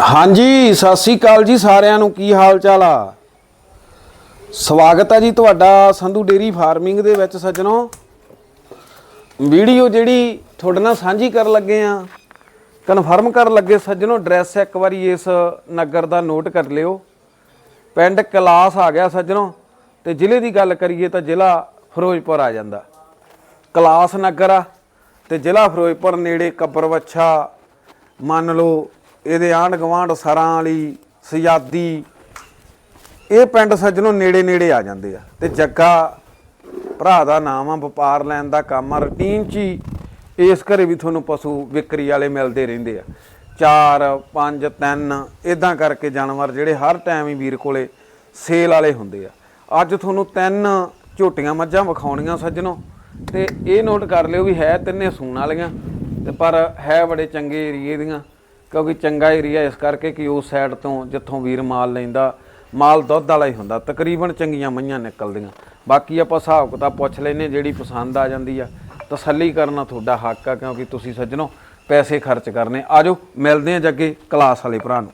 ਹਾਂਜੀ, ਸਤਿ ਸ੍ਰੀ ਅਕਾਲ ਜੀ ਸਾਰਿਆਂ ਨੂੰ। ਕੀ ਹਾਲ ਚਾਲ ਆ? ਸਵਾਗਤ ਹੈ ਜੀ ਤੁਹਾਡਾ ਸੰਧੂ ਡੇਰੀ ਫਾਰਮਿੰਗ ਦੇ ਵਿੱਚ ਸੱਜਣੋ। ਵੀਡੀਓ ਜਿਹੜੀ ਤੁਹਾਡੇ ਨਾਲ ਸਾਂਝੀ ਕਰਨ ਲੱਗੇ ਆ, ਕਨਫਰਮ ਕਰਨ ਲੱਗੇ ਸੱਜਣੋ, ਐਡਰੈਸ ਇੱਕ ਵਾਰੀ ਇਸ ਨਗਰ ਦਾ ਨੋਟ ਕਰ ਲਿਓ। ਪਿੰਡ ਕਲਾਸ ਆ ਗਿਆ ਸੱਜਣੋ, ਤੇ ਜ਼ਿਲ੍ਹੇ ਦੀ ਗੱਲ ਕਰੀਏ ਤਾਂ ਜ਼ਿਲ੍ਹਾ ਫਿਰੋਜ਼ਪੁਰ ਆ ਜਾਂਦਾ। ਕਲਾਸ ਨਗਰ ਆ, ਤੇ ਜ਼ਿਲ੍ਹਾ ਫਿਰੋਜ਼ਪੁਰ ਨੇੜੇ ਕੱਬਰਵੱਛਾ, ਮੰਨ ਲਓ ਇਹਦੇ ਆਂਢ ਗਵਾਂਢ ਸਰਾਂ ਵਾਲੀ ਸਜਾਦੀ ਇਹ ਪਿੰਡ ਸੱਜਣੋਂ ਨੇੜੇ ਨੇੜੇ ਆ ਜਾਂਦੇ ਆ ਤੇ ਜੱਗਾ ਭਰਾ ਦਾ ਨਾਮ ਆ, ਵਪਾਰ ਲੈਣ ਦਾ ਕੰਮ ਆ, ਰੂਟੀਨ ਚ ਹੀ ਇਸ ਘਰੇ ਵੀ ਤੁਹਾਨੂੰ ਪਸ਼ੂ ਵਿਕਰੀ ਵਾਲੇ ਮਿਲਦੇ ਰਹਿੰਦੇ ਆ। 4 5 3 ਇਦਾਂ ਕਰਕੇ ਜਾਨਵਰ ਜਿਹੜੇ ਹਰ ਟਾਈਮ ਹੀ ਵੀਰ ਕੋਲੇ ਸੇਲ ਵਾਲੇ ਹੁੰਦੇ ਆ। ਅੱਜ ਤੁਹਾਨੂੰ ਤਿੰਨ ਝੋਟੀਆਂ ਮੱਝਾਂ ਵਿਖਾਉਣੀਆਂ ਸੱਜਣੋ ਤੇ ਇਹ ਨੋਟ ਕਰ ਲਿਓ ਵੀ ਹੈ ਤਿੰਨੇ ਸੂਣ ਵਾਲੀਆਂ ਤੇ ਪਰ ਹੈ ਬੜੇ ਚੰਗੇ ਏਰੀਏ ਦੀਆਂ। ਕਿਉਂਕਿ ਚੰਗਾ ਏਰੀਆ ਇਸ ਕਰਕੇ ਕਿ ਉਸ ਸਾਈਡ ਤੋਂ ਜਿੱਥੋਂ ਵੀਰ ਮਾਲ ਲੈਂਦਾ ਮਾਲ ਦੁੱਧ ਵਾਲਾ ਹੀ ਹੁੰਦਾ ਤਕਰੀਬਨ ਚੰਗੀਆਂ ਮਈਆਂ ਨਿਕਲਦੀਆਂ। ਬਾਕੀ ਆਪਾਂ ਹਿਸਾਬ ਕਿਤਾਬ ਪੁੱਛ ਲੈਨੇ ਜਿਹੜੀ ਪਸੰਦ ਆ ਜਾਂਦੀ ਆ ਤਸੱਲੀ ਕਰਨਾ ਤੁਹਾਡਾ ਹੱਕ ਆ ਕਿਉਂਕਿ ਤੁਸੀਂ ਸੱਜਣੋ ਪੈਸੇ ਖਰਚ ਕਰਨੇ। ਆਜੋ ਮਿਲਦੇ ਆ ਜੱਗੇ ਕਲਾਸ ਵਾਲੇ ਭਰਾ ਨੂੰ।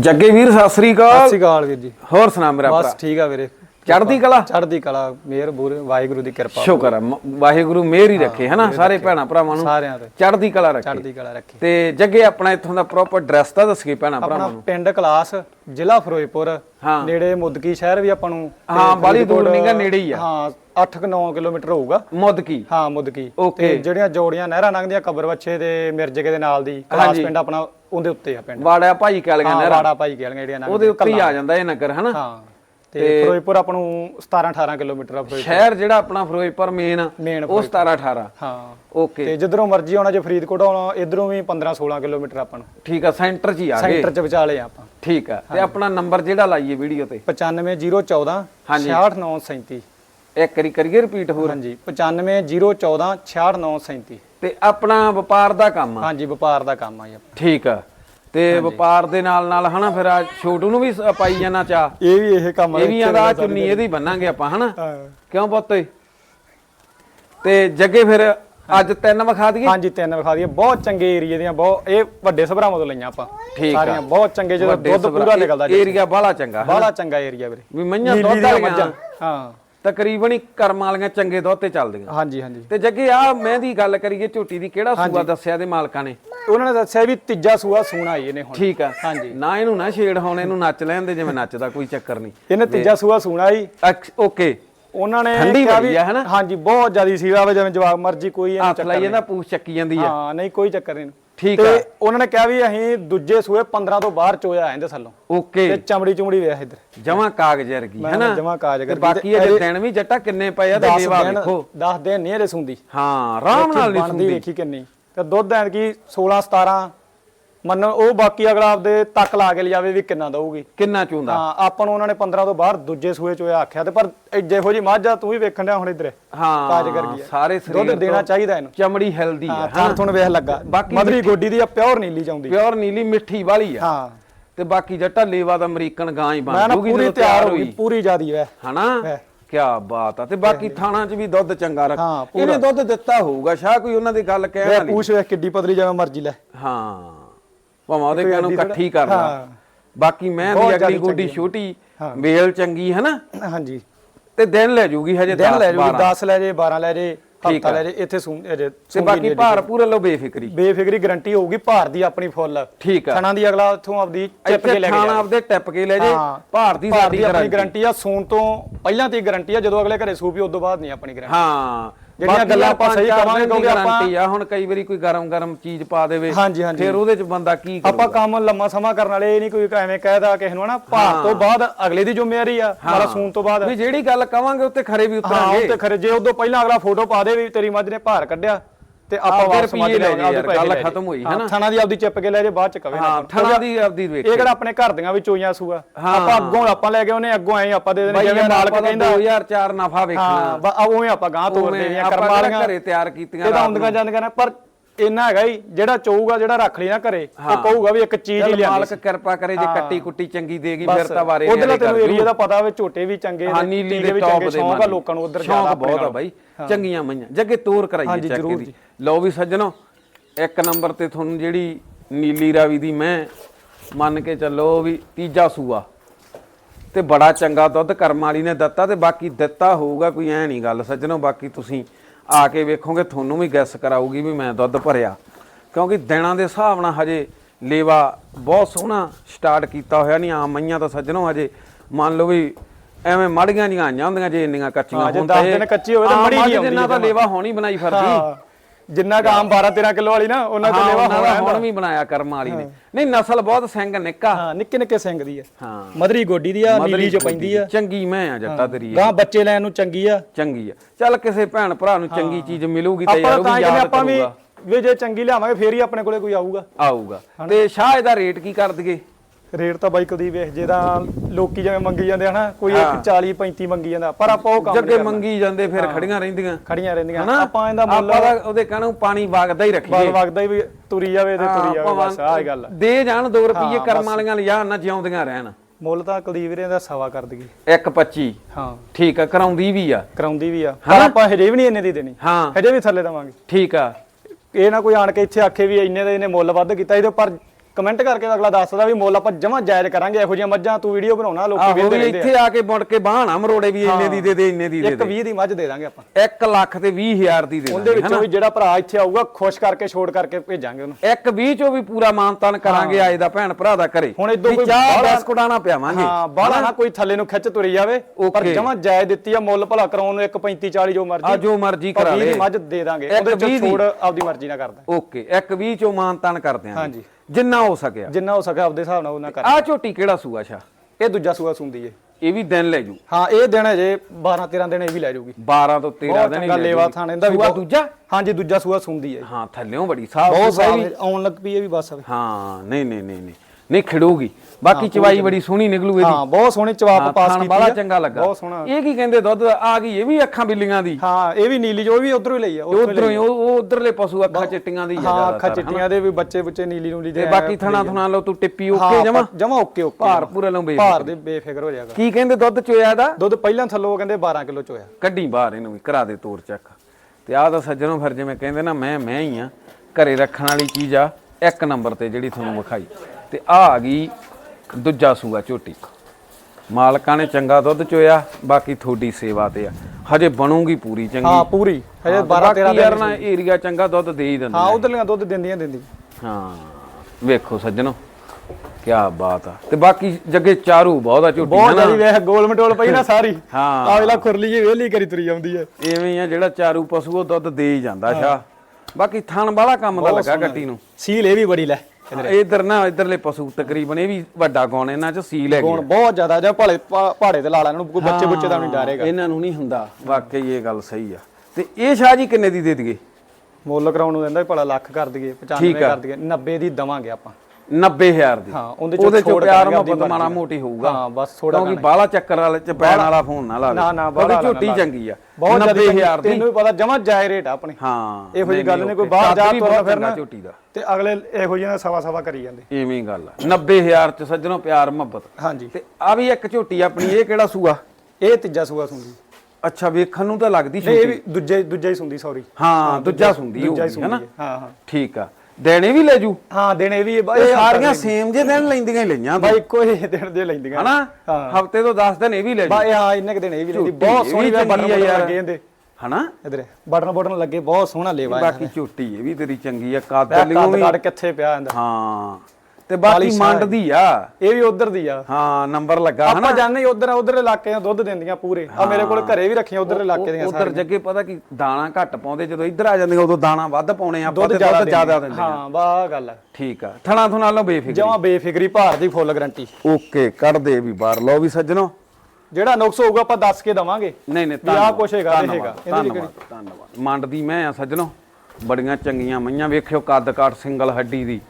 ਜੱਗੇ ਵੀਰ ਸਤਿ ਸ੍ਰੀ ਸਤਿ ਅਕਾਲ ਸ਼੍ਰੀ ਅਕਾਲ ਵੀਰ ਜੀ। ਹੋਰ ਸੁਣਾ ਮੇਰਾ ਬਸ ਭਰਾ। ਠੀਕ ਆ ਵੀਰੇ। ਚੜ੍ਹਦੀ ਕਲਾ। ਚੜ੍ਹਦੀ ਕਲਾ ਮਿਹਰ ਬੂਰੇ ਵਾਹਿਗੁਰੂ ਦੀ ਕਿਰਪਾ ਸ਼ੁਕਰ ਮ- ਵਾਹਿਗੁਰੂ ਮਿਹਰ ਹੀ ਰੱਖੇ ਹਨਾ? ਸਾਰੇ ਭੈਣਾ ਭਰਾਵਾਂ ਨੂੰ ਸਾਰਿਆਂ ਤੇ ਚੜ੍ਹਦੀ ਕਲਾ ਰੱਖੇ। ਚੜ੍ਹਦੀ ਕਲਾ ਰੱਖੀ। ਤੇ ਜੱਗੇ ਆਪਣਾ ਇੱਥੋਂ ਦਾ ਪ੍ਰੋਪਰ ਐਡਰੈਸ ਤਾਂ ਦੱਸਗੇ ਭੈਣਾ ਭਰਾਵਾਂ ਆਪਣਾ ਨੂੰ। ਪਿੰਡ ਕਲਾਸ ਜ਼ਿਲ੍ਹਾ ਫਿਰੋਜ਼ਪੁਰ। ਹਾਂ। ਨੇੜੇ ਮੁਦਕੀ ਸ਼ਹਿਰ ਵੀ ਆਪਾਂ ਨੂੰ। ਹਾਂ, ਬਾਹਲੀ ਦੂਰ ਨੀਗਾ, ਨੇੜੇ ਹੀ ਆ। ਹਾਂ 8-9 ਕਿਲੋਮੀਟਰ ਹੋਊਗਾ। ਮੁੱਦਕੀ। ਹਾਂ ਮੁਦਕੀ। ਤੇ ਜਿਹੜੀਆਂ ਜੋੜੀਆਂ ਨਹਿਰਾਂ ਲੰਘਦੀਆਂ ਕਬਰਵੱਛੇ ਤੇ ਮਿਰਜਕੇ ਦੇ ਨਾਲ ਦੀ ਕਲਾਸ ਪਿੰਡ ਆਪਣਾ ਉਹਦੇ ਉੱਤੇ ਆ ਪਿੰਡ। ਵਾੜਾ ਭਾਈ ਕਾਲੀਆਂ ਹਾਂ ਨੇ ਵਾੜਾ ਭਾਈ ਕਹਿਣਗੇ ਜਿਹੜੀਆਂ ਲੰਘਦੀਆਂ ਉਹਦੇ ਉੱਤੇ ਹੀ ਆ ਜਾਂਦਾ ਇਹ ਨਗਰ ਹਨਾ? ਹਾਂ। ਤੇ ਫਿਰੋਜ਼ਪੁਰ ਆਪਾਂ ਨੂੰ 17-18 ਕਿਲੋਮੀਟਰ ਆ ਫਿਰੋਜ਼ਪੁਰ। ਸ਼ਹਿਰ ਜਿਹੜਾ ਆਪਣਾ ਫਿਰੋਜ਼ਪੁਰ ਮੇਨ ਉਹ 17 18 ਹਾਂ। ਓਕੇ ਤੇ ਜਿੱਧਰੋਂ ਮਰਜ਼ੀ ਆਉਣਾ ਜੇ ਫਰੀਦਕੋਟ ਆਉਣਾ ਇਧਰੋਂ ਵੀ 15-16 ਕਿਲੋਮੀਟਰ ਆਪਾਂ ਨੂੰ। ਠੀਕ ਆ ਸੈਂਟਰ 'ਚ ਹੀ ਆ ਗਏ। ਸੈਂਟਰ ਚ ਵਿਚਾਲੇ ਆ ਆਪਾਂ। ਠੀਕ ਆ। ਤੇ ਆਪਣਾ ਨੰਬਰ ਜਿਹੜਾ ਲਾਈਏ ਵੀਡੀਓ ਤੇ। 95014 ਹਾਂਜੀ। 68937 ਇੱਕ ਵਾਰੀ ਕਰੀਏ ਰਿਪੀਟ ਹੋਰ। ਹਾਂਜੀ। 95014 68937 ਤੇ ਆਪਣਾ ਵਪਾਰ ਦਾ ਕੰਮ ਆ। ਹਾਂਜੀ ਵਪਾਰ ਦਾ ਕੰਮ ਆ ਜੀ ਆਪਣਾ। ਠੀਕ ਆ। ਤੇ ਵਪਾਰ ਦੇ ਨਾਲ ਨਾਲ ਹਨਾ ਫਿਰ ਆ ਛੋਟੂ ਨੂੰ ਵੀ ਸ- ਪਾਈ ਜਾਣਾ ਚਾ ਇਹ ਵੀ ਇਹ ਕੰਮ ਇਹ ਵੀ ਆਂਦਾ ਚੁੰਨੀ ਇਹਦੀ ਬੰਨਾਂਗੇ ਆਪਾਂ ਹਨਾ ਹਾਂ। ਕਿਉਂ ਪੁੱਤ ਓਏ? ਤੇ ਜੱਗੇ ਫਿਰ ਅੱਜ ਤਿੰਨ ਵਿਖਾ ਦਈਏ ਹਾਂਜੀ ਤਿੰਨ ਵਿਖਾ ਦਈਏ ਬਹੁਤ ਚੰਗੇ ਏਰੀਏ ਦੀਆਂ ਬਹੁਤ ਇਹ ਵੱਡੇ ਸਭਰਾਵਾਂ ਤੋਂ ਲਈਆਂ ਆਪਾਂ ਠੀਕ ਆ। ਸਾਰੀਆਂ ਬਹੁਤ ਚੰਗੇ ਜਦੋਂ ਦੁੱਧ ਪੂਰਾ ਨਿਕਲਦਾ ਜੀ ਏਰੀਆ ਬਾਹਲਾ ਚੰਗਾ? ਬਾਹਲਾ ਚੰਗਾ ਏਰੀਆ ਵੀਰੇ ਵੀ ਮਈਆਂ ਨੀਲੀ ਦੁੱਧ ਦੀਆਂ ਵਾਲੀਆਂ ਮੱਝਾਂ। ਹਾਂ ਤਕਰੀਬਨ ਹੀ ਕਰਮ ਵਾਲੀਆਂ ਚੰਗੇ ਦੁੱਧ ਤੇ ਚੱਲਦੀਆਂ। ਹਾਂਜੀ ਹਾਂਜੀ। ਤੇ ਜੱਗੇ ਆ ਮੈਂ ਦੀ ਗੱਲ ਕਰੀਏ ਝੋਟੀ ਦੀ ਕਿਹੜਾ ਸੂਆ ਦੱਸਿਆ ਦੇ ਮਾਲਕਾਂ ਨੇ? ਉਹਨਾਂ ਨੇ ਦੱਸਿਆ ਵੀ ਤੀਜਾ ਸੂਆ ਸੂਣਾ ਆਈ ਇਹਨੇ ਹੁਣ। ਠੀਕ ਆ। ਹਾਂਜੀ। ਨਾ ਇਹਨੂੰ ਨਾ ਛੇੜ ਹੁਣ ਇਹਨੂੰ ਨੱਚ ਲੈਂਦੇ ਜਿਵੇਂ ਨੱਚਦਾ ਕੋਈ ਚੱਕਰ ਨਹੀਂ। ਇਹਨੇ ਤੀਜਾ ਸੂਆ ਸੂਣਾ ਆਈ ਓਕੇ। ਉਹਨਾਂ ਨੇ ਠੰਡੀ ਕਿਹਾ ਬੜੀ ਵੀ ਆ, ਹਨਾ? ਹਾਂਜੀ ਬਹੁਤ ਜ਼ਿਆਦੀ ਸੀਗਾ ਵੇ ਜਿਵੇਂ ਜਵਾਬ ਮਰਜ਼ੀ ਕੋਈ ਇਹਨੂੰ ਹੱਥ ਲਾਈ ਜਾਂਦਾ ਪੂਛ ਚੱਕੀ ਜਾਂਦੀ ਆ। ਹਾਂ ਨਹੀਂ ਕੋਈ ਚੱਕਰ ਨਹੀਂ। ਠੀਕ ਆ। ਉਹਨਾਂ ਨੇ ਕਿਹਾ ਵੀ ਅਸੀਂ ਦੂਜੇ ਸੂਏ 15 ਤੋਂ ਬਾਹਰ ਚੋਇਆ ਇਹਦੇ ਥੱਲੋਂ ਓਕੇ। ਤੇ ਚਮੜੀ ਚੁਮੜੀ ਵੇਖ ਇੱਧਰ। ਜਮਾ ਕਾਗਜ਼ ਵਰਗੀ ਹੈਨਾ? ਜਮਾਂ ਕਾਗਜ਼ ਵਰਗੀ ਬਾਕੀ ਅਜੇ ਦਿਨ ਵੀ ਜੱਟਾ ਕਿੰਨੇ ਪਏ ਆ ਤੇ 10 ਦੇਵਾ ਵੇਖੋ। 10 ਦਿਨ ਨਹੀਂ ਇਹਦੇ ਸੁੰਦੀ। ਹਾਂ ਆਰਾਮ ਨਾਲ ਨਹੀਂ ਸੁਣਦੀ ਵੇਖੀ ਕਿੰਨੀ। ਤੇ ਦੁੱਧ ਐਂ ਕੀ 16 17 ਮੰਨੋ ਉਹ ਬਾਕੀ ਅਗਲਾ ਆਪਦੇ ਤੱਕ ਲਾ ਕੇ ਲਿਜਾਵੇ ਵੀ ਕਿੰਨਾ ਦਊਗੀ। ਕਿੰਨਾ ਚੁੰਦਾ? ਹਾਂ ਆਪਾਂ ਨੂੰ ਉਹਨਾਂ ਨੇ 15 ਤੋਂ ਬਾਹਰ ਦੂਜੇ ਸੂਏ ਚੋਇਆ ਆਖਿਆ ਤੇ ਪਰ ਜਿਹੋ ਜੀ ਮੱਝ ਆ ਤੂੰ ਵੀ ਵੇਖਣ ਡਿਆ ਹੁਣ ਇੱਧਰ। ਕਾਜ ਕਰ ਹਾਂ ਗਈ ਆ। ਸਾਰੇ ਦੁੱਧ ਸਰੀਰ ਦੇਣਾ ਤੋਂ ਚਾਹੀਦਾ ਇਹਨੂੰ। ਚਮੜੀ ਹੈਲਦੀ ਆ ਹਾਂ। ਥਣ ਵੇਖ ਲੱਗਾ। ਬਾਕੀ ਮਧਰੀ ਗੋਡੀ ਦੀ ਆ ਪਿਓਰ ਨੀਲੀ ਚਾਉਂਦੀ ਪਿਓਰ ਨੀਲੀ ਮਿੱਠੀ ਵਾਲੀ ਆ। ਹਾਂ। ਤੇ ਬਾਕੀ ਜੱਟਾ ਲੇਵਾ ਦਾ ਅਮਰੀਕਨ ਗਾਂ ਹੀ ਮੈਂ ਬਣ ਨਾ ਜੂਗੀ ਪੂਰੀ ਤਿਆਰ ਹੋ ਗਈ ਪੂਰੀ ਜਿਆਦੀ ਵੈ। ਹਨਾ? ਹੈ। ਬਾਤ ਆ। ਤੇ ਬਾਕੀ ਥਾਣਾ 'ਚ ਵੀ ਦੁੱਧ ਚੰਗਾ ਰੱਖ ਹਾਂ, ਪੂਰਾ। ਇਹਨੇ ਦੁੱਧ ਦਿੱਤਾ ਹੋਊਗਾ ਸ਼ਾਹ ਕੋਈ ਉਹਨਾਂ ਦੀ ਗੱਲ ਕਹਿਣ ਵੇ ਵਾਲੀ। ਪੂਛ ਵੇਖ ਕਿੱਡੀ ਪਤਲੀ ਜਿਵੇਂ ਮਰਜ਼ੀ ਲੈ। ਹਾਂ। ਭਾਵੇਂ ਉਹਦੇ ਅੱਡੀ ਇਕੱਠੀ ਕਰ ਲਾ। ਬਾਕੀ ਮੈਂ ਦੀ ਅਗਲੀ ਗੋਡੀ ਛੋਟੀ। ਮੇਲ ਚੰਗੀ ਹੈ ਨਾ? ਹਾਂਜੀ। ਤੇ ਦਿਨ ਲੈ ਜੂਗੀ ਹਜੇ ਦਿਨ 10 ਲੈ ਜੂਗੀ 12 10 ਲੈ ਜੇ 12 ਲੈ ਜੇ ਹਫਤਾ। ਲੈ ਜੇ ਇੱਥੇ ਤੇ ਬਾਕੀ ਭਾਰ ਪੂਰਾ ਲੋ ਬੇਫਿਕਰੀ। ਬੇਫਿਕਰੀ ਗਾਰੰਟੀ ਹੋਊਗੀ ਭਾਰ ਦੀ ਆਪਣੀ ਫੁੱਲ। ਠੀਕ ਆ। ਛਣਾ ਦੀ ਅਗਲਾ ਉੱਥੋਂ ਆਪਦੀ ਚਿੱਪ ਕੇ ਲੈ ਕੇ ਥਾਣਾ ਆਪਦੇ ਟਿਪ ਕੇ ਲੈ ਜੇ। ਭਾਰ ਦੀ ਸਾਡੀ ਗਾਰੰਟੀ ਆ ਸੂਣ ਤੋਂ ਪਹਿਲਾਂ ਤੇ ਗਾਰੰਟੀ ਆ ਜਦੋਂ ਅਗਲੇ ਘਰੇ ਸੂਪੀ ਉਦੋਂ ਬਾਅਦ ਨਹੀਂ ਆਪਣੀ ਗਾਰੰਟੀ। ਹਾਂ। ਜਿਹੜੀਆਂ ਗੱਲਾਂ ਆਪਾਂ ਸਹੀ ਕਵਾਂਗੇ ਕਿਉਂਕਿ ਆਪਾਂ- guarantee ਆ ਹੁਣ ਕਈ ਵਾਰੀ ਕੋਈ ਗਰਮ ਗਰਮ ਚੀਜ਼ ਪਾ ਦੇਵੇ। ਫਿਰ ਉਹਦੇ ਚ ਬੰਦਾ ਕੀ ਕਰੂਗਾ? ਆਪਾਂ ਕੰਮ ਲੰਮਾ ਸਮਾਂ ਕਰਨ ਵਾਲੇ ਇਹ ਨਹੀਂ ਕੋਈ ਐਵੇਂ ਕਹਿਦਾ ਕਿਸੇ ਨੂੰ ਹਨਾ ਭਾਰ ਤੋਂ ਬਾਅਦ ਅਗਲੇ ਦੀ ਜ਼ਿੰਮੇਵਾਰੀ ਆ ਮਾਰਾ ਸੂਣ ਤੋਂ ਬਾਅਦ। ਵੀ ਜਿਹੜੀ ਗੱਲ ਕਵਾਂਗੇ ਉੱਤੇ ਖਰੇ ਵੀ ਹਾਂ ਉਤਰਾਂਗੇ। ਉਹ ਤੇ ਖਰੇ ਜੇ ਉਦੋਂ ਪਹਿਲਾਂ ਅਗਲਾ ਫੋਟੋ ਪਾ ਦੇ ਵੀ ਤੇਰੀ ਮੱਝ ਨੇ ਭਾਰ ਕੱਢਿਆ ਤੇ ਆਪਾਂ ਵਾਪਸ ਮੱਝ ਲੈ ਲੈ ਜੇ ਆਪਦੇ ਯਾਰ, ਪੈਸੇ ਗੱਲ। ਖਤਮ ਹੋਈ, ਹਾਂ, ਹੈਨਾ? ਥਣਾ ਦੀ ਆਪਦੀ ਚਿੱਪ ਕੇ ਲੈ ਜੇ ਬਾਅਦ ਚ ਕਵੇ ਨਾ। ਥਣਾ ਦੀ। ਆਪਦੀ ਵੇਖ ਇਹ ਕਿਹੜਾ ਆਪਣੇ ਘਰ ਦੀਆਂ ਵੀ ਚੋਈਆਂ ਸੂਆ? ਆਪਾਂ ਅੱਗੋਂ ਆਪਾਂ ਲੈ ਕੇ ਉਹਨੇ ਅੱਗੋਂ ਐਂ ਆਪਾਂ ਦੇ ਦੇਣੇ ਜਿਵੇਂ ਮਾਲਕ ਕਹਿੰਦਾ। 2004 ਨਫਾ ਵੇਖਣਾ। ਹਾਂ ਉਵੇਂ ਆਪਾਂ ਗਾਂ ਤੋਰ ਦੇਣੀਆਂ ਕਰਮ ਵਾਲੀਆਂ ਘਰੇ ਤਿਆਰ ਕੀਤੀਆਂ ਇਹ ਤਾਂ ਰਾਤ ਹੁੰਦੀਆਂ ਜਾਂਦੀਆਂ ਨੇ ਪਰ ਇੰਨਾ ਹੈਗਾ ਹੀ ਜਿਹੜਾ ਚੋਊਗਾ ਜਿਹੜਾ ਰੱਖ ਨਾ ਘਰੇ ਉਹ ਕਹੂਗਾ ਵੀ ਇੱਕ ਚੀਜ਼ ਹੀ ਲਿਆਂਦੀ ਮਾਲਕ ਕਿਰਪਾ ਕਰੇ ਜੇ ਕੱਟੀ ਕੁੱਟੀ ਚੰਗੀ ਦੇਗੀ ਫਿਰ ਤਾਂ ਵਾਰੇ ਉਧਰ ਨਿਆਰੇ ਤੈਨੂੰ ਏਰੀਆ ਦਾ ਪਤਾ ਹੋਵੇ ਝੋਟੇ ਵੀ ਚੰਗੇ ਨੇ, ਦੇ ਵੀ ਚੰਗੇ ਦੇ ਸ਼ੌਂਕ ਆ। ਲੋਕਾਂ ਨੂੰ ਉਧਰ ਸ਼ੌਂਕ ਬਹੁਤ ਆ ਬਾਈ ਚੰਗੀਆਂ ਮਈਆਂ। ਜੱਗੇ ਤੋਰ ਕਰਾਈਏ ਚੱਕੇ ਦੀ। ਲਓ ਵੀ ਸੱਜਣੋ ਇੱਕ ਨੰਬਰ ਤੇ ਤੁਹਾਨੂੰ ਜਿਹੜੀ ਨੀਲੀ ਰਾਵੀ ਦੀ ਮੈਂ ਮੰਨ ਕੇ ਚੱਲੋ ਵੀ ਤੀਜਾ ਸੂਆ। ਤੇ ਬੜਾ ਚੰਗਾ ਦੁੱਧ ਕਰਮ ਵਾਲੀ ਨੇ ਦਿੱਤਾ ਤੇ ਬਾਕੀ ਦਿੱਤਾ ਹੋਊਗਾ ਕੋਈ ਐ ਨਹੀਂ ਗੱਲ ਸੱਜਣੋ ਬਾਕੀ ਤੁਸੀਂ ਆ ਕੇ ਵੇਖੋਗੇ ਤੁਹਾਨੂੰ ਵੀ ਗੈਸ ਕਰਾਊਗੀ ਵੀ ਮੈਂ ਦੁੱਧ ਭਰਿਆ। ਕਿਉਂਕਿ ਦਿਨਾਂ ਦੇ ਹਿਸਾਬ ਨਾਲ ਹਜੇ ਲੇਵਾ ਬਹੁਤ ਸੋਹਣਾ ਸਟਾਰਟ ਕੀਤਾ ਹੋਇਆ ਨਹੀਂ ਆਮ ਮਈਆਂ ਤਾਂ ਸੱਜਣੋ ਹਜੇ। ਮੰਨ ਲਓ ਵੀ ਐਵੇਂ ਮੜੀਆਂ ਜੀਆਂ ਆਈਆਂ ਹੁੰਦੀਆਂ ਜੇ ਇੰਨੀਆਂ ਕੱਚੀਆਂ ਹੋਣ ਤੇ ਦਿਨ ਕੱਚੀ ਹੋਵੇ ਤਾਂ ਮੜੀ ਨਹੀਂ ਆਉਂਦੀ ਜਿੰਨਾ ਤਾਂ। ਲੇਵਾ ਹੋਣੀ ਬਣਾਈ ਫਿਰਦੀ। ਜਿੰਨਾ ਕੁ ਆਮ 12 13 ਕਿਲੋ ਵਾਲੀ ਨਾ ਉਹਨਾਂ ਤੇ ਲੈਵਾ ਹੋਣਾ ਹੁਣ ਵੀ ਬਣਾਇਆ ਕਰਮ ਵਾਲੀ ਨੇ। ਨਹੀਂ ਨਸਲ ਬਹੁਤ ਸਿੰਘ ਨਿੱਕਾ। ਹਾਂ ਨਿੱਕੇ ਨਿੱਕੇ ਸਿੰਘ ਦੀ ਆ। ਹਾਂ। ਮਧਰੀ ਗੋਡੀ ਦੀ ਆ ਨੀਲੀ ਚ ਪੈਂਦੀ ਆ। ਚੰਗੀ ਮੈਂ ਆ ਜੱਤਾ ਤੇਰੀ। ਗਾਂ ਬੱਚੇ ਲੈਣ ਨੂੰ ਚੰਗੀ ਆ। ਚੰਗੀ ਆ। ਚੱਲ ਕਿਸੇ ਭੈਣ ਭਰਾ ਨੂੰ ਚੰਗੀ ਚੀਜ਼ ਮਿਲੂਗੀ ਤੇ ਯਾਰ ਆਪਾਂ ਉਹ ਵੀ ਯਾਦ ਆਪਾਂ ਵੀ ਕਰੂਗਾ। ਵੀ ਜੇ ਚੰਗੀ ਲਿਆਵਾਂਗੇ ਫੇਰ ਹੀ ਆਪਣੇ ਕੋਲੇ ਕੋਈ ਆਊਗਾ। ਆਊਗਾ। ਤੇ ਸ਼ਾਹ ਇਹਦਾ ਰੇਟ ਕੀ ਕਰ ਦਈਏ? ਰੇਟ ਤਾਂ ਬਾਈ ਕੁਲਦੀਪ ਵੇਖ ਜੇ ਤਾਂ ਲੋਕੀ ਜਿਵੇਂ ਮੰਗੀ ਜਾਂਦੇ ਹਨਾ ਕੋਈ ਹਾਂ। 40 35 ਮੰਗੀ ਜਾਂਦਾ ਪਰ ਆਪਾਂ ਉਹ ਕੰਮ ਜੱਗੇ ਨਹੀਂ। ਮੰਗੀ ਜਾਂਦੇ ਫਿਰ ਖੜੀਆਂ ਰਹਿੰਦੀਆਂ। ਖੜੀਆਂ ਰਹਿੰਦੀਆਂ। ਹਨਾ? ਆਪਾਂ ਇਹਦਾ ਮੁੱਲ ਆਪਾਂ ਉਹਦੇ ਕਹਿਣੋਂ ਪਾਣੀ ਵਗਦਾ ਹੀ ਰੱਖੀਏ। ਬਾਲ ਵਗਦਾ ਹੀ ਤੁਰੀ ਜਾਵੇ ਤੇ ਤੁਰੀ ਜਾਵੇ ਬਸ ਆਹ ਗੱਲ ਆ। ਦੇ ਜਾਣ 2 ਰੁਪਏ ਕਰਮ ਵਾਲੀਆਂ ਲਿਆ ਨਾ ਜਿਉਂਦੀਆਂ ਰਹਿਣ। ਮੁੱਲ ਤਾਂ ਕੁਲਦੀਪ ਵੀਰੇ ਦਾ ਸਵਾ ਕਰ ਦਈਏ। 125 ਹਾਂ। ਠੀਕ ਆ ਕਰਾਉਂਦੀ ਵੀ ਆ। ਕਰਾਉਂਦੀ ਵੀ ਆ। ਪਰ ਆਪਾਂ ਹਜੇ ਵੀ ਨਹੀਂ ਇੰਨੇ ਦੀ ਦੇਣੀ। ਹਾਂ। ਹਜੇ ਵੀ ਥੱਲੇ ਦਵਾਂਗੇ। ਠੀਕ ਆ। ਇਹ ਨਾ ਕੋਈ ਆਣ ਕੇ ਇੱਥੇ ਆਖੇ ਵੀ ਇੰਨੇ ਦਾ ਇਹਨੇ ਮੁੱਲ ਵੱਧ ਕੀਤਾ ਇਹਦੇ ਪਰ ਕਮੈਂਟ ਕਰਕੇ ਤਾਂ ਅਗਲਾ ਦੱਸਦਾ ਵੀ ਮੁੱਲ ਆਪਾਂ ਜਮਾ ਜਾਇਜ਼ ਕਰਾਂਗੇ ਇਹੋ ਜਿਹੀਆਂ ਮੱਝਾਂ ਤੂੰ ਵੀਡੀਓ ਬਣਾਉਣਾ ਲੋਕੀ ਆਹੋ ਵੇਖਦੇ ਵੀ ਰਹਿੰਦੇ ਇੱਥੇ ਆ। ਕੇ ਮੁੜ ਕੇ ਬਾਹਣਾ ਮਰੋੜੇ ਵੀ ਇੰਨੇ ਦੀ ਦੇ ਦੇ ਇੰਨੇ ਦੀ ਦੇ ਇੱਕ ਦੇ। 20 ਦੀ ਮੱਝ ਦੇ ਦਾਂਗੇ ਆਪਾਂ। 1 ਲੱਖ ਤੇ 20 ਹਜ਼ਾਰ ਦੀ ਦੇ ਉਹਦੇ ਦਾਂਗੇ ਵਿੱਚੋਂ ਵੀ ਜਿਹੜਾ ਭਰਾ ਇੱਥੇ ਆਊਗਾ ਖੁਸ਼ ਕਰਕੇ ਛੋੜ ਕਰਕੇ ਭੇਜਾਂਗੇ ਉਹਨੂੰ। ਇੱਕ 20 ਚੋਂ ਵੀ ਪੂਰਾ ਮਾਨਤਾਨ ਕਰਾਂਗੇ ਆਏ ਦਾ ਭੈਣ ਭਰਾ ਦਾ ਘਰੇ। ਹੁਣ ਏਦੋਂ ਵੀ ਕੋਈ ਚਾਹ ਬਾਹਲਾ- ਬਿਸਕੁਟਾਂ ਨਾ ਪਿਆਵਾਂਗੇ। ਹਾਂ ਬਾਹਲਾ ਨਾ ਕੋਈ ਥੱਲੇ ਨੂੰ ਖਿੱਚ ਤੁਰੀ ਜਾਵੇ ਪਰ Okay। ਜਮਾ ਜਾਇਜ਼ ਦਿੱਤੀ ਆ ਮੁੱਲ ਭਲਾ ਕਰਾਉਣ ਨੂੰ ਇੱਕ 35 40 ਜੋ ਮਰਜ਼ੀ। ਆ ਜੋ ਮਰਜ਼ੀ ਪਰ ਕਰਾ 20 ਲੈ। ਦੀ ਮੱਝ ਦੇ ਦਾਂਗੇ ਇੱਕ ਉਹਦੇ ਵੀਹ ਚ ਦੀ। ਛੋੜ ਆਪਦੀ ਮਰਜ਼ੀ ਨਾਲ ਕਰਦਾ ਓਕੇ ਇੱਕ 20 ਚੋਂ ਮਾਨਤਾਨ ਕਰਦੇ ਆਂ ਹਾਂਜੀ। ਜਿੰਨਾ ਹੋ ਸਕਿਆ। ਜਿੰਨਾ ਹੋ ਸਕੇ ਆਪਦੇ ਹਿਸਾਬ ਨਾਲ ਉਹਨਾਂ ਕਰ ਆ ਝੋਟੀ ਕਿਹੜਾ ਸੂਆ ਸ਼ਾ ਇਹ ਦੂਜਾ ਸੂਆ ਸੁੰਦੀ ਏ। ਇਹ ਵੀ ਦਿਨ ਲੈ ਜੂ। ਹਾਂ ਇਹ ਦਿਨ ਹੈ ਜੇ 12 13 ਦਿਨ ਇਹ ਵੀ ਲੈ ਜਾਊਗੀ 12 ਤੋਂ 13 ਬਹੁਤ ਦਿਨ ਹੀ ਚੰਗਾ ਲੈ ਲੇਵਾ। ਥਾਣੇ ਦਾ ਵੀ ਸੂਆ ਬਹੁਤ- ਦੂਜਾ? ਹਾਂਜੀ ਦੂਜਾ ਸੂਆ ਸੁੰਦੀ ਹੈ ਹਾਂ ਥੱਲਿਓਂ ਬੜੀ ਸਾਫ਼ ਬਹੁਤ ਸਾਰੇ ਆਉਣ ਲੱਗ ਪਈ ਇਹ ਵੀ ਬਸ। ਹਾਂ ਨਹੀਂ ਨਹੀਂ ਨਹੀਂ ਨਹੀਂ। ਨਹੀਂ ਖਿੜੂਗੀ। ਬਾਕੀ ਚਵਾਈ ਬੜੀ ਸੋਹਣੀ ਨਿਕਲੂ ਇਹਦੀ। ਹਾਂ ਬਹੁਤ ਸੋਹਣੀ ਚਵਾਪ ਪਾਸ ਕੀਤੀ ਬੜਾ। ਚੰਗਾ ਲੱਗਾ। ਬਹੁਤ ਸੋਹਣਾ। ਇਹ ਕੀ ਕਹਿੰਦੇ ਦੁੱਧ ਆ ਗਈ ਇਹ ਵੀ ਅੱਖਾਂ ਬਿੱਲੀਆਂ ਦੀ। ਹਾਂ ਇਹ ਵੀ ਨੀਲੀ ਜੋ ਵੀ ਉਧਰੋਂ ਹੀ ਲਈ ਆ ਉਧਰੋਂ ਹੀ ਉਹ ਉਧਰਲੇ ਪਸ਼ੂ ਅੱਖਾਂ ਚਿੱਟੀਆਂ ਦੀ ਆ ਹਾਂ ਅੱਖਾਂ ਚਿੱਟੀਆਂ ਦੇ ਵੀ ਬੱਚੇ ਬੁੱਚੇ ਨੀਲੀ ਨੂਲੀ ਦੇ ਤੇ ਬਾਕੀ ਥਣਾ ਥਣਾ ਲਓ ਤੂੰ ਟਿੱਪੀ ਓਕੇ ਜਮਾ? ਜਮਾ ਓਕੇ ਓਕੇ। ਭਾਰ ਪੂਰੇ ਲੰਬੇ ਭਾਰ ਦੇ ਬੇਫਿਕਰ ਹੋ ਜਾਏਗਾ। ਕੀ ਕਹਿੰਦੇ ਦੁੱਧ ਚੋਇਆ ਦਾ? ਦੁੱਧ ਪਹਿਲਾਂ ਥੱਲੋਂ ਕਹਿੰਦੇ 12 ਕਿਲੋ ਚ ਹੋਇਆ ਕੱਢੀ ਬਾਹਰ ਇਹਨੂੰ ਵੀ ਕਰਾ ਦੇ ਤੋਰ ਚੱਕ। ਤੇ ਆਹ ਤਾਂ ਸੱਜਣੋਂ ਫਿਰ ਜਿਵੇਂ ਕਹਿੰਦੇ ਨਾ ਮੈਂ ਮੈਂ ਹੀ ਆ। ਘਰੇ ਰੱਖਣ ਵਾਲੀ ਚੀਜ਼ ਆ ਇੱਕ ਨੰਬਰ ਤੇ ਜਿਹੜੀ ਤੁਹਾਨੂੰ ਵਿਖਾਈ। ਤੇ ਆ ਆ ਗਈ ਦੂਜਾ ਸੂਆ ਝੋਟੀ। ਮਾਲਕਾਂ ਨੇ ਚੰਗਾ ਦੁੱਧ ਚੋਇਆ ਬਾਕੀ ਤੁਹਾਡੀ ਸੇਵਾ ਤੇ ਆ। ਹਜੇ ਬਣੂਗੀ ਪੂਰੀ ਚੰਗੀ। ਹਾਂ ਪੂਰੀ। ਹਜੇ 12 13 13 ਯਾਰ ਨਾ ਏਰੀਆ ਚੰਗਾ ਦੁੱਧ ਦੇ ਹੀ ਦਿੰਦਾ ਹਾਂ ਉਧਰਲੀਆਂ ਦੁੱਧ ਦਿੰਦੀਆਂ ਦਿੰਦੀ ਹਾਂ ਵੇਖੋ ਸੱਜਣੋ ਕੀ ਬਾਤ ਆ। ਤੇ ਬਾਕੀ ਜੱਗੇ ਚਾਰੂ ਬਹੁਤ ਆ ਝੋਟੀ ਬਹੁਤ ਵੇਖ ਗੋਲ ਮਟੋਲ ਪਈ ਨਾ ਸਾਰੀ। ਹਾਂ। ਆ ਵੇਲਾ ਖੁਰਲੀ ਜੀ ਵੇਲੀ ਕਰੀ ਤੁਰੀ ਆਉਂਦੀ ਹੈ। ਐਵੇਂ ਆ ਜਿਹੜਾ ਚਾਰੂ ਪਸ਼ੂ ਉਹ ਦੁੱਧ ਦੇ ਹੀ ਜਾਂਦਾ ਸ਼ਾ ਬਾਕੀ ਥਣ ਵਾਲਾ ਕੰਮ ਦਾ ਲੱਗਾ ਗੱਟੀ ਨੂੰ। ਸੀਲ ਇਹ ਵੀ ਬੜੀ ਲੈ। ਇਧਰ ਨਾ ਇਧਰਲੇ ਪਸ਼ੂ ਤਕਰੀਬਨ ਇਹ ਵੀ ਵੱਡਾ ਗੌਣ ਇਹਨਾਂ ਚ ਸੀਲ ਹੈਗੀ ਹੁਣ ਬਹੁਤ ਜ਼ਿਆਦਾ ਜਾਂ ਭਾਲੇ ਪਹਾੜੇ ਤੇ ਲਾ ਲਾ ਇਹਨਾਂ ਨੂੰ ਕੋਈ ਬੱਚੇ ਬੁੱਚੇ ਦਾ ਨਹੀਂ ਡਰੇਗਾ ਇਹਨਾਂ ਨੂੰ ਨਹੀਂ ਹੁੰਦਾ ਵਾਕਈ ਇਹ ਗੱਲ ਸਹੀ ਆ। ਤੇ ਇਹ ਸ਼ਾਹ ਜੀ ਕਿੰਨੇ ਦੀ ਦੇ ਦਈਏ? ਮੁੱਲ ਕਰਾਉਣ ਨੂੰ ਦਿੰਦਾ ਭਲਾ ਲੱਖ ਕਰ ਦਈਏ 95 ਠੀਕ ਆ। ਕਰ ਦਈਏ 90 ਦੀ ਦਵਾਂਗੇ ਆਪਾਂ। 90000 ਦੀ। ਹਾਂ ਉਹਦੇ ਚ ਛੋੜ ਪਿਆਰ ਮੁਹੱਬਤ ਮਰਜ਼ੀ ਮੋਟੀ ਹੋਊਗਾ। ਹਾਂ ਬਸ ਥੋੜਾ ਕਿਉਂਕਿ ਬਾਲਾ ਚੱਕਰ ਵਾਲੇ ਚ ਪੈਣ ਵਾਲਾ ਫੋਨ ਨਾ ਲਾਵੇ ਨਾ, ਨਾ, ਨਾ ਝੋਟੀ। ਚੰਗੀ ਆ। ਬਹੁਤ ਜ਼ਿਆਦਾ 90000 ਦੀ। ਤੈਨੂੰ ਵੀ ਪਤਾ ਜਮਾ ਜਾਇ ਰੇਟ ਆ ਆਪਣੇ। ਹਾਂ ਇਹੋ ਜਿਹੀ ਨਹੀਂ, ਗੱਲ ਨਹੀਂ, ਕੋਈ। ਬਾਹਰ ਜਾ ਤੁਰਨਾ ਫਿਰਨਾ ਝੋਟੀ ਦਾ। ਤੇ ਅਗਲੇ ਇਹੋ ਜਿਹੀਆਂ ਸਵਾ ਸਵਾ ਕਰੀ ਜਾਂਦੇ। ਐਵੇਂ ਹੀ ਗੱਲ ਆ। 90000 ਚ ਸੱਜਣੋ ਪਿਆਰ ਮੁਹੱਬਤ। ਹਾਂਜੀ। ਤੇ ਆ ਵੀ ਇੱਕ ਝੋਟੀ ਆਪਣੀ ਇਹ ਕਿਹੜਾ ਸੂਆ? ਇਹ ਤੀਜਾ ਸੂਆ ਸੁੰਦੀ ਅੱਛਾ ਵੇਖਣ ਨੂੰ ਤਾਂ ਲੱਗਦੀ ਨਹੀਂ ਇਹ ਛੋਟੀ ਵੀ ਦੂਜੇ ਦੂਜਾ ਹੀ ਸੁੰਦੀ ਸੌਰੀ ਹਾਂ ਦੂਜਾ ਹੀ ਹੋਊਗੀ ਹੈ। ਹਾਂ ਹਾਂ। ਠੀਕ ਆ। ਦੇਣੇ ਵੀ ਲੈ ਜੂ। ਹਾਂ ਦੇਣੇ ਵੀ ਇਹ ਇਹ ਸਾਰੀਆਂ ਸੇਮ ਜੇ ਦਿਨ ਲੈਂਦੀਆਂ ਹੀ ਲਈਆਂ ਬਾਈ ਕੋਈ ਦਿਨ ਦੇ ਲੈਂਦੀਆਂ। ਹਨਾ। ਹਫ਼ਤੇ ਤੋਂ 10 ਦਿਨ ਇਹ ਵੀ ਲੈ ਜੂ। ਬਾਈ ਹਾਂ ਇੰਨੇ ਕ ਦਿਨ ਇਹ ਵੀ ਲੈਂਦੀ ਬਹੁਤ ਸੋਹਣੀ ਬਟਨ। ਲੱਗੇ ਇਹਦੇ। ਹਨਾ? ਇਧਰ ਬਟਨ ਬਟਨ ਲੱਗੇ ਬਹੁਤ ਸੋਹਣਾ ਲੇਵਾ ਬਾਕੀ ਝੋਟੀ ਇਹ ਵੀ ਤੇਰੀ ਚੰਗੀ ਆ ਕੱਦ ਕੱਦ ਲਿਓ ਵੀ। ਕੱਦ ਕਿੱਥੇ ਪਿਆ ਅੰਦਰ ਹਾਂ। ਤੇ ਬਾਕੀ ਮੰਡ ਦੀ ਆ। ਇਹ ਵੀ ਉਧਰ ਦੀ ਆ। ਹਾਂ ਨੰਬਰ ਲੱਗਾ ਹਨਾ? ਆਪਾਂ ਜਾਣਦੇ ਉਧਰ ਉਧਰ ਇਲਾਕੇ ਦਾ ਦੁੱਧ ਦਿੰਦੀਆਂ ਪੂਰੇ। ਆ ਮੇਰੇ ਕੋਲ ਘਰੇ ਵੀ ਰੱਖੀਆਂ ਉਧਰ ਇਲਾਕੇ ਦੀਆਂ ਉਧਰ ਜੱਗੇ ਪਤਾ ਕਿ ਦਾਣਾ ਘੱਟ ਪਾਉਂਦੇ ਜਦੋਂ ਇੱਧਰ ਆ ਜਾਂਦੀਆਂ ਉਦੋਂ ਦਾਣਾ ਵੱਧ ਪਾਉਣੇ ਆ ਦੁੱਧ ਤੇ ਜ਼ਿਆਦਾ ਦਿੰਦੇ ਹਾਂ ਵਾਹ ਗੱਲ ਠੀਕ ਆ। ਥਣਾ ਥੁਣਾ ਲਓ ਬੇਫਿਕਰ। ਜਮਾ ਬੇਫਿਕਰੀ ਭਾਰ ਦੀ ਫੁੱਲ ਗਰੰਟੀ। ਓਕੇ ਕੱਢ ਦੇ ਵੀ ਬਾਹਰ। ਲਓ ਵੀ ਸੱਜਣੋ। ਜਿਹੜਾ ਨੁਕਸ ਹੋਊਗਾ ਆਪਾਂ ਦੱਸ ਕੇ ਦਵਾਂਗੇ। ਨਹੀਂ ਨਹੀਂ ਆਹ ਧੰਨਵਾਦ, ਕੁਛ ਹੈਗਾ, ਇਹ ਧੰਨਵਾਦ, ਧੰਨਵਾਦ ਧੰਨਵਾਦ। ਮੰਡ ਦੀ ਮੈਂ ਆ ਸੱਜਣੋ। ਬੜੀਆਂ ਚੰਗੀਆਂ ਮਈਆਂ ਵੇਖਿਓ ਕੱਦ ਕਾਠ ਸਿੰਗਲ ਹੱਡੀ ਦੀ।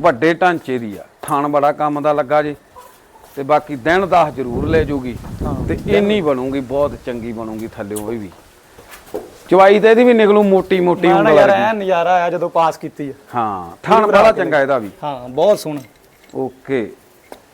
ਵੱਡੇ ਢਾਂਚੇ ਦੀ ਆ। ਥਣ ਬੜਾ ਕੰਮ ਦਾ ਲੱਗਾ ਜੀ। ਤੇ ਬਾਕੀ ਦਿਨ 10 ਜ਼ਰੂਰ ਲੈ ਜੂਗੀ। ਤੇ ਇੰਨੀ ਬਣੂਗੀ ਬਹੁਤ ਚੰਗੀ ਬਣੂਗੀ ਥੱਲੇੋਂ ਇਹ ਵੀ। ਚਵਾਈ ਤੇ ਇਹਦੀ ਵੀ ਨਿਕਲੂ ਮੋਟੀ ਮੋਟੀ ਉਂਗਲ ਯਾਰ। ਐ ਨਜ਼ਾਰਾ ਆਇਆ ਜਦੋਂ ਪਾਸ ਕੀਤੀ ਆ। ਹਾਂ ਥਣ ਬੜਾ ਚੰਗਾ ਇਹਦਾ ਵੀ। ਹਾਂ ਬਹੁਤ ਸੋਹਣਾ। ਓਕੇ।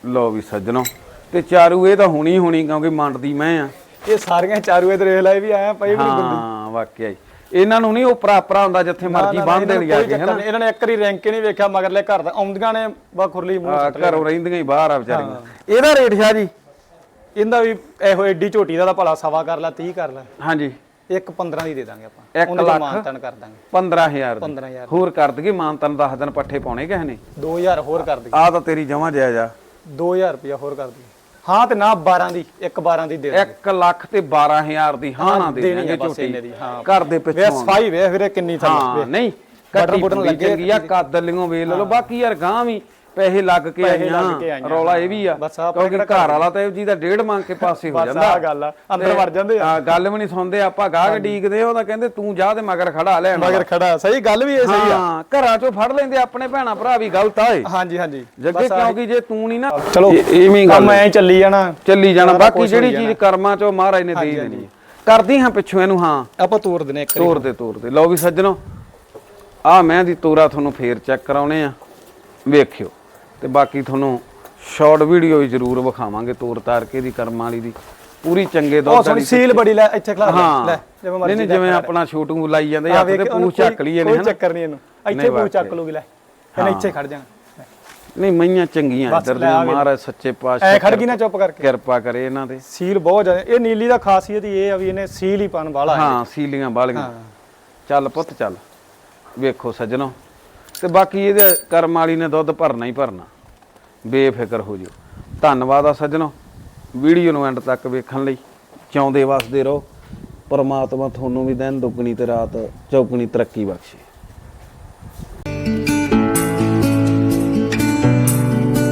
ਲਓ ਵੀ ਸੱਜਣੋ। ਤੇ ਚਾਰੂ ਇਹ ਤਾਂ ਹੁਣੀ ਹੁਣੀ ਕਿਉਂਕਿ ਮੰਡ ਦੀ ਮੈਂ ਆ। ਇਹ ਸਾਰੀਆਂ ਚਾਰੂ ਇਧਰ ਵੇਖ ਲੈ ਇਹ ਵੀ ਆਇਆ ਪਈ ਵੀ ਹਾਂ ਵਾਕਿਆ ਹੀ। ਇਹਨਾਂ ਨੂੰ ਨਹੀਂ ਉਹ ਪਰਾਪਰਾ ਹੁੰਦਾ ਜਿੱਥੇ ਮਰਜ਼ੀ ਬੰਨ ਦੇਣ ਜਾ ਕੇ ਹਨਾ? ਇਹਨਾਂ ਨੇ ਇੱਕ ਵਾਰੀ ਰੈਂਕ ਹੀ ਨਹੀਂ ਵੇਖਿਆ ਮਗਰਲੇ ਘਰ ਦਾ। ਆਉਂਦੀਆਂ ਨੇ ਬਾ ਖੁਰਲੀ ਮੂੰਹ ਆ, ਘਰੋਂ ਰਹਿੰਦੀਆਂ ਹੀ ਬਾਹਰ ਆ ਵਿਚਾਰੀਆਂ। ਇਹਦਾ ਰੇਟ ਸ਼ਾਹ ਜੀ? ਇਹਦਾ ਵੀ ਇਹੋ ਏਡੀ ਝੋਟੀ ਦਾ ਤਾਂ ਭਲਾ ਸਵਾ ਕਰ ਲੈ 30 ਕਰ ਲੈ। ਹਾਂਜੀ। ਇੱਕ 15 ਦੀ ਦੇ ਦਾਂਗੇ ਆਪਾਂ। ਇੱਕ ਉਹਨਾਂ ਦਾ ਲੱਖ? ਮਾਨਤਨ ਕਰ ਦਾਂਗੇ। 15000 ਦੀ। 15000 ਹੋਰ ਕਰ ਦਈਏ ਮਾਨ ਤਨ 10 ਦਿਨ ਪੱਠੇ ਪਾਉਣੇ ਕਿਸੇ ਨੇ? 2000 ਹੋਰ ਕਰ ਦਈਏ। ਆ ਤਾਂ ਤੇਰੀ ਜਮਾ ਜਾਇਜ਼ ਆ। 2000 ਰੁਪਇਆ ਹੋਰ ਕਰ ਦਈਏ। ਹਾਂ ਤੇ ਨਾ 12 ਦੀ ਇੱਕ 12 ਦੀ ਦੇ ਦਾਂਗੇ 1 ਲੱਖ ਤੇ 12000 ਦੀ ਹਾਂ ਨਾ ਦੇ ਦੇਣੀ ਦੇਣਗੇ ਝੋਟੀ। ਦੀ। ਘਰ ਦੇ ਵੇ ਪਿੱਛੋਂ ਸਫ਼ਾਈ ਵੇ ਵੀਰੇ ਕਿੰਨੀ ਹਾਂ ਨਹੀਂ ਕੱਟੀ ਲੱਗੇ ਲੱਗੇ ਆ ਕੱਦ ਲਿਓ ਵੇਲ ਲਓ ਬਾਕੀ ਯਾਰ ਗਾਂ ਵੀ ਪੈਸੇ ਲੱਗ ਕੇ ਪੈਸੇ ਲੱਗ ਕੇ ਆਈਆਂ ਆਈਆਂ, ਰੌਲਾ ਇਹ ਵੀ ਆ ਬਸ ਕਿਉਂਕਿ ਘਰ ਵਾਲਾ ਤਾਂ ਇਹ ਜੀ ਦਾ ਡੇਢ ਮੰਗ ਕੇ ਪਾਸੇ ਹੋ ਬਸ ਜਾਂਦਾ। ਆਹ ਗੱਲ ਆ ਅੰਦਰ ਵੜ ਜਾਂਦੇ ਆ। ਆ ਗੱਲ ਵੀ ਨਹੀਂ ਸੁਣਦੇ ਆਪਾਂ ਗਾਹਕ ਡੀਕਦੇ ਉਹਦਾ ਕਹਿੰਦੇ ਤੂੰ ਜਾ ਤੇ ਮਗਰ ਖੜਾ ਲੈਣ ਮਗਰ ਖੜਾ ਸਹੀ ਗੱਲ ਵੀ ਇਹ ਸਹੀ ਆ। ਹਾਂ ਘਰਾਂ ਚੋਂ ਫੜ ਲੈਂਦੇ ਆਪਣੇ ਭੈਣਾ ਭਰਾ ਵੀ ਗਲਤ ਆ ਏ ਹਾਂਜੀ ਹਾਂਜੀ। ਜੱਗੇ ਕਿਉਂਕਿ ਜੇ ਤੂੰ ਨਹੀਂ ਨਾ ਚਲੋ ਇਹ- ਇਵੇਂ ਹੀ ਗੱਲ ਐ ਚੱਲੀ ਜਾਣਾ। ਚੱਲੀ ਜਾਣਾ ਬਾਕੀ ਜਿਹੜੀ ਚੀਜ਼ ਕਰਮਾਂ ਚੋਂ ਮਹਾਰਾਜ ਨੇ ਦੇ ਹੀ ਦੇਣੀ ਹੈ। ਕਰਦੀ ਹਾਂ ਪਿੱਛੋਂ ਇਹਨੂੰ ਹਾਂ। ਆਪਾਂ ਤੋਰ ਦਿਨੇ ਇੱਕ। ਤੋਰ ਦੇ ਤੋਰ ਦੇ ਲਓ ਵੀ ਸੱਜਣੋ ਆ ਮੈਂ ਦੀ ਤੋਰਾ ਤੁਹਾਨੂੰ ਫੇਰ ਚੈੱਕ ਕਰਾਉਣੇ ਆ। ਵੇਖਿਓ। ਤੇ ਬਾਕੀ ਤੁਹਾਨੂੰ ਸ਼ਾਰਟ ਵੀਡੀਓ ਵੀ ਜ਼ਰੂਰ ਵਿਖਾਵਾਂਗੇ ਤੋਰ ਤਾਰ ਕੇ ਦੀ ਕਰਮ ਵਾਲੀ ਦੀ। ਪੂਰੀ ਚੰਗੇ ਉਹ ਦੁੱਧ ਸੋਣੀ ਵਾਲੀ ਸੀਲ ਬੜੀ ਲੈ ਇੱਥੇ ਖਲਾ ਲੈ ਜਿਵੇਂ ਮਰਜ਼ੀ ਨਹੀਂ ਜਿਵੇਂ ਆਪਣਾ ਸ਼ੂਟਿੰਗ ਲਾਈ ਜਾਂਦੇ ਵੇਖ ਤੇ ਪੂਛ ਚੱਕ ਲਈਏ ਨੇ ਕੋਈ ਹਨਾ? ਚੱਕਰ ਨਹੀਂ ਇਹਨੂੰ। ਇੱਥੇ ਪੂਛ ਚੱਕ। ਲੂਗੀ ਲੈ। ਇਹਨੇ ਇੱਥੇ ਖੜ ਜਾਣਾ। ਨਹੀਂ ਮਈਆਂ ਚੰਗੀਆਂ ਇੱਧਰ ਵੇ। ਮਹਾਰਾਜ ਸੱਚੇ ਐ ਪਾਤਸ਼ਾਹ ਖੜ ਗਈ ਨਾ ਚੁੱਪ ਕਰਕੇ। ਕਿਰਪਾ ਕਰੇ ਇਹਨਾਂ ਤੇ। ਸੀਲ ਬਹੁਤ ਜ਼ਿਆਦਾ ਇਹ ਨੀਲੀ ਦਾ ਖਾਸੀਅਤ ਇਹ ਆ ਵੀ ਇਹਨੇ ਸੀਲ ਹੀ ਪਾਣ ਵਾਲਾ ਹੈ ਸੀਲੀਆਂ ਬਾਲੀਆਂ ਚੱਲ ਪੁੱਤ ਚੱਲ। ਵੇਖੋ ਸੱਜਣੋ। ਤੇ ਬਾਕੀ ਇਹਦੇ ਕਰਮ ਵਾਲੀ ਨੇ ਦੁੱਧ ਭਰਨਾ ਹੀ ਭਰਨਾ। ਬੇਫਿਕਰ ਹੋ ਜਿਓ। ਧੰਨਵਾਦ ਆ ਸੱਜਣੋ, ਵੀਡੀਓ ਨੂੰ ਐਂਡ ਤੱਕ ਵੇਖਣ ਲਈ। ਚਾਹੁੰਦੇ ਵਸਦੇ ਰਹੋ। ਪਰਮਾਤਮਾ ਤੁਹਾਨੂੰ ਵੀ ਦਿਨ ਦੁੱਗਣੀ ਤੇ ਰਾਤ ਚੌਗਣੀ ਤਰੱਕੀ ਬਖਸ਼ੇ।